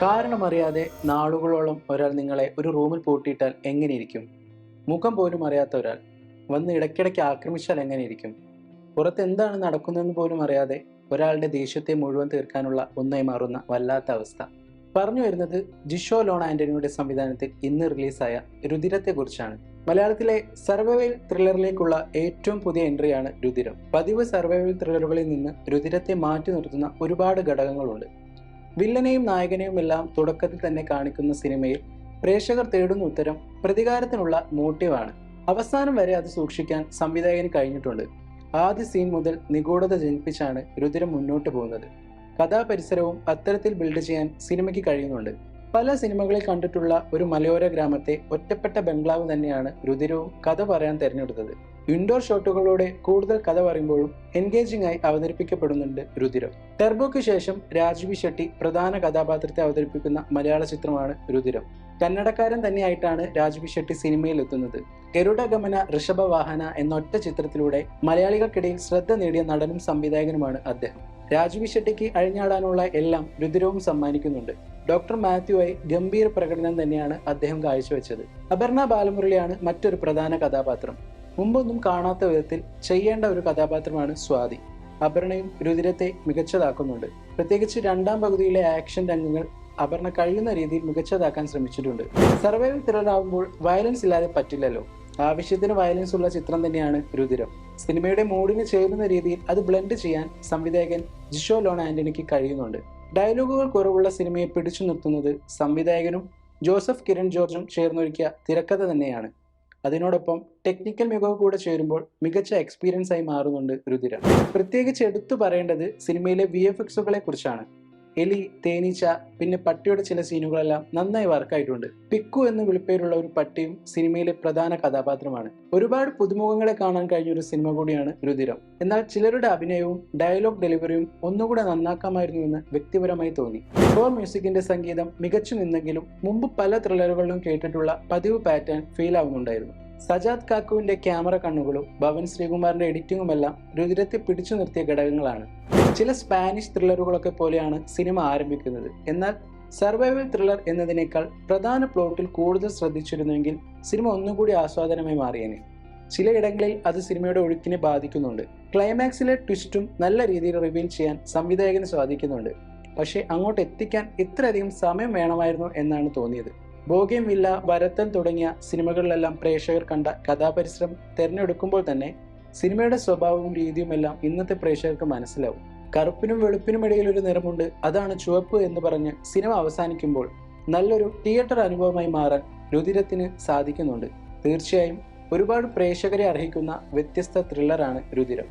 കാരണമറിയാതെ നാളുകളോളം ഒരാൾ നിങ്ങളെ ഒരു റൂമിൽ പൂട്ടിയിട്ടാൽ എങ്ങനെയിരിക്കും? മുഖം പോലും അറിയാത്ത ഒരാൾ വന്ന് ഇടയ്ക്കിടയ്ക്ക് ആക്രമിച്ചാൽ എങ്ങനെയിരിക്കും? പുറത്ത് എന്താണ് നടക്കുന്നതെന്ന് പോലും അറിയാതെ ഒരാളുടെ ദേഷ്യത്തെ മുഴുവൻ തീർക്കാനുള്ള ഒന്നായി മാറുന്ന വല്ലാത്ത അവസ്ഥ. പറഞ്ഞു വരുന്നത് ജിഷോ ലോൺ ആന്റണിയുടെ സംവിധാനത്തിൽ ഇന്ന് റിലീസായ രുതിരത്തെക്കുറിച്ചാണ് മലയാളത്തിലെ സർവൈവൽ ത്രില്ലറിലേക്കുള്ള ഏറ്റവും പുതിയ എൻട്രിയാണ് രുതിരം പതിവ് സർവൈവൽ ത്രില്ലറുകളിൽ നിന്ന് രുതിരത്തെ മാറ്റി നിർത്തുന്ന ഒരുപാട് ഘടകങ്ങളുണ്ട്. വില്ലനെയും നായകനെയും എല്ലാം തുടക്കത്തിൽ തന്നെ കാണിക്കുന്ന സിനിമയിൽ പ്രേക്ഷകർ തേടുന്ന ഉത്തരം പ്രതികാരത്തിനുള്ള മോട്ടീവാണ്. അവസാനം വരെ അത് സൂക്ഷിക്കാൻ സംവിധായകന് കഴിഞ്ഞിട്ടുണ്ട്. ആദ്യ സീൻ മുതൽ നിഗൂഢത ജനിപ്പിച്ചാണ് രുദ്രം മുന്നോട്ട് പോകുന്നത്. കഥാപരിസരവും അത്തരത്തിൽ ബിൽഡ് ചെയ്യാൻ സിനിമയ്ക്ക് കഴിയുന്നുണ്ട്. പല സിനിമകളിൽ കണ്ടിട്ടുള്ള ഒരു മലയോര ഗ്രാമത്തെ ഒറ്റപ്പെട്ട ബംഗ്ലാവ് തന്നെയാണ് രുതിരവും കഥ പറയാൻ തിരഞ്ഞെടുത്തത്. ഇൻഡോർ ഷോട്ടുകളോടെ കൂടുതൽ കഥ പറയുമ്പോഴും എൻഗേജിംഗ് ആയി അവതരിപ്പിക്കപ്പെടുന്നുണ്ട് രുതിരം ടെർബോയ്ക്ക് ശേഷം രാജ്വി ഷെട്ടി പ്രധാന കഥാപാത്രത്തെ അവതരിപ്പിക്കുന്ന മലയാള ചിത്രമാണ് രുതിരം കന്നഡക്കാരൻ തന്നെയായിട്ടാണ് രാജ്വി ഷെട്ടി സിനിമയിൽ എത്തുന്നത്. ഗരുഡഗമന ഋഷഭവാഹന എന്ന ഒറ്റ ചിത്രത്തിലൂടെ മലയാളികൾക്കിടയിൽ ശ്രദ്ധ നേടിയ നടനും സംവിധായകനുമാണ് അദ്ദേഹം. രാജ്വി ഷെട്ടിക്ക് അഴിഞ്ഞാടാനുള്ള എല്ലാം രുതിരവും സമ്മാനിക്കുന്നുണ്ട്. ഡോക്ടർ മാത്യുവായി ഗംഭീര പ്രകടനം തന്നെയാണ് അദ്ദേഹം കാഴ്ചവെച്ചത്. അപർണ ബാലമുരളിയാണ് മറ്റൊരു പ്രധാന കഥാപാത്രം. മുമ്പൊന്നും കാണാത്ത വിധത്തിൽ ചെയ്യേണ്ട ഒരു കഥാപാത്രമാണ് സ്വാതി. അപർണയും രുതിരത്തെ മികച്ചതാക്കുന്നുണ്ട്. പ്രത്യേകിച്ച് രണ്ടാം പകുതിയിലെ ആക്ഷൻ രംഗങ്ങൾ അപർണ കഴിയുന്ന രീതിയിൽ മികച്ചതാക്കാൻ ശ്രമിച്ചിട്ടുണ്ട്. സർവൈവൽ ത്രില്ലറാകുമ്പോൾ വയലൻസ് ഇല്ലാതെ പറ്റില്ലല്ലോ. ആവശ്യത്തിന് വയലൻസ് ഉള്ള ചിത്രം തന്നെയാണ് രുതിരം സിനിമയുടെ മൂഡിന് ചേരുന്ന രീതിയിൽ അത് ബ്ലെൻഡ് ചെയ്യാൻ സംവിധായകൻ ജിഷോ ലോൺ ആന്റണിക്ക് കഴിയുന്നുണ്ട്. ഡയലോഗുകൾ കുറവുള്ള സിനിമയെ പിടിച്ചു നിർത്തുന്നത് സംവിധായകനും ജോസഫ് കിരൺ ജോർജും ചേർന്നൊരുക്കിയ തിരക്കഥ തന്നെയാണ്. അതിനോടൊപ്പം ടെക്നിക്കൽ മികവ് കൂടെ ചേരുമ്പോൾ മികച്ച എക്സ്പീരിയൻസ് ആയി മാറുന്നുണ്ട് രുതിര. പ്രത്യേകിച്ച് എടുത്തു പറയേണ്ടത് സിനിമയിലെ വി എഫ് എക്സുകളെ കുറിച്ചാണ്. എലി തേനീച്ച പിന്നെ പട്ടിയുടെ ചില സീനുകളെല്ലാം നന്നായി വർക്കായിട്ടുണ്ട് പിക്കു എന്ന് വിളിപ്പേരുള്ള ഒരു പട്ടിയും സിനിമയിലെ പ്രധാന കഥാപാത്രമാണ്. ഒരുപാട് പുതുമുഖങ്ങളെ കാണാൻ കഴിഞ്ഞ ഒരു സിനിമ കൂടിയാണ് രുതിരം എന്നാൽ ചിലരുടെ അഭിനയവും ഡയലോഗ് ഡെലിവറിയും ഒന്നുകൂടെ നന്നാക്കാമായിരുന്നു എന്ന് വ്യക്തിപരമായി തോന്നി. ഫോർ മ്യൂസിക്കിന്റെ സംഗീതം മികച്ചു നിന്നെങ്കിലും മുമ്പ് പല ത്രില്ലറുകളിലും കേട്ടിട്ടുള്ള പതിവ് പാറ്റേൺ ഫീൽ ആവുന്നുണ്ടായിരുന്നു. സജാദ് കാക്കുവിന്റെ ക്യാമറ കണ്ണുകളും ഭവൻ ശ്രീകുമാറിന്റെ എഡിറ്റിംഗുമെല്ലാം രുദ്രത്തെ പിടിച്ചു നിർത്തിയ ഘടകങ്ങളാണ്. ചില സ്പാനിഷ് ത്രില്ലറുകളൊക്കെ പോലെയാണ് സിനിമ ആരംഭിക്കുന്നത്. എന്നാൽ സർവൈവൽ ത്രില്ലർ എന്നതിനേക്കാൾ പ്രധാന പ്ലോട്ടിൽ കൂടുതൽ ശ്രദ്ധിച്ചിരുന്നുവെങ്കിൽ സിനിമ ഒന്നുകൂടി ആസ്വാദനമായി മാറിയേനെ. ചിലയിടങ്ങളിൽ അത് സിനിമയുടെ ഒഴുക്കിനെ ബാധിക്കുന്നുണ്ട്. ക്ലൈമാക്സിലെ ട്വിസ്റ്റും നല്ല രീതിയിൽ റിവീൽ ചെയ്യാൻ സംവിധായകന് സാധിക്കുന്നുണ്ട്. പക്ഷേ അങ്ങോട്ട് എത്തിക്കാൻ ഇത്രയധികം സമയം വേണമായിരുന്നു എന്നാണ് തോന്നിയത്. ബോഗിയം വില്ല വരത്തൻ തുടങ്ങിയ സിനിമകളിലെല്ലാം പ്രേക്ഷകർ കണ്ട കഥാപരിശ്രം തിരഞ്ഞെടുക്കുമ്പോൾ തന്നെ സിനിമയുടെ സ്വഭാവവും രീതിയുമെല്ലാം ഇന്നത്തെ പ്രേക്ഷകർക്ക് മനസ്സിലാവും. കറുപ്പിനും വെളുപ്പിനും ഇടയിൽ ഒരു നിറമുണ്ട് അതാണ് ചുവപ്പ് എന്ന് പറഞ്ഞ് സിനിമ അവസാനിക്കുമ്പോൾ നല്ലൊരു തിയേറ്റർ അനുഭവമായി മാറാൻ രുതിരത്തിന് സാധിക്കുന്നുണ്ട്. തീർച്ചയായും ഒരുപാട് പ്രേക്ഷകരെ അർഹിക്കുന്ന വ്യത്യസ്ത ത്രില്ലറാണ് രുതിരം